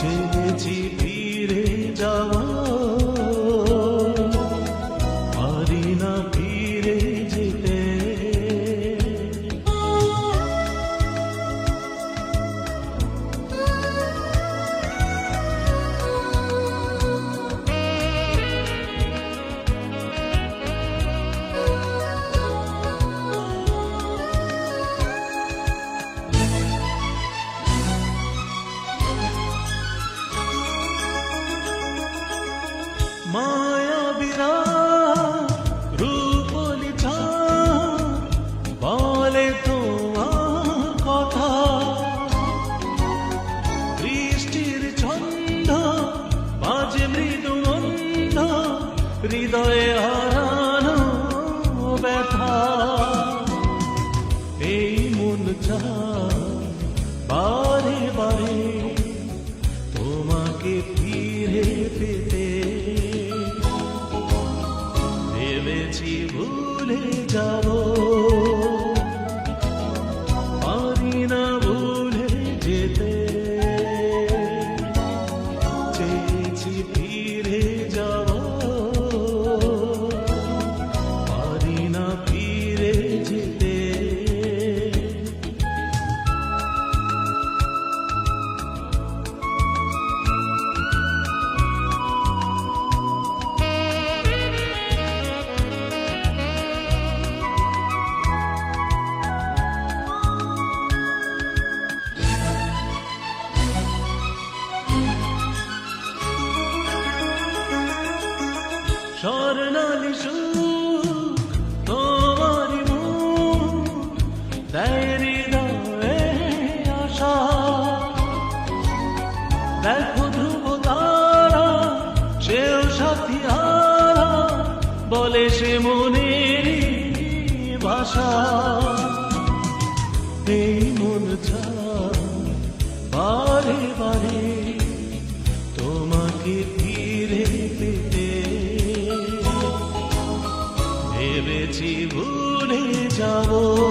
চেয়েছি ফিরে যাওয়া। হৃদয়ে হারানো ব্যথা। এই মন বারে বারে তোমাকে ফিরে পেতে। ভেবেছি ভুলে যাব স্বর্ণালী সুখ তোমারি মুখ দেয় হৃদয়ে আশা। দেখো ধ্রুব তারা, সেও সাথী হারা, বলে ভাষা। এই মন বারে বারে তোমাকে ফিরে পেতে ভুলে যাব।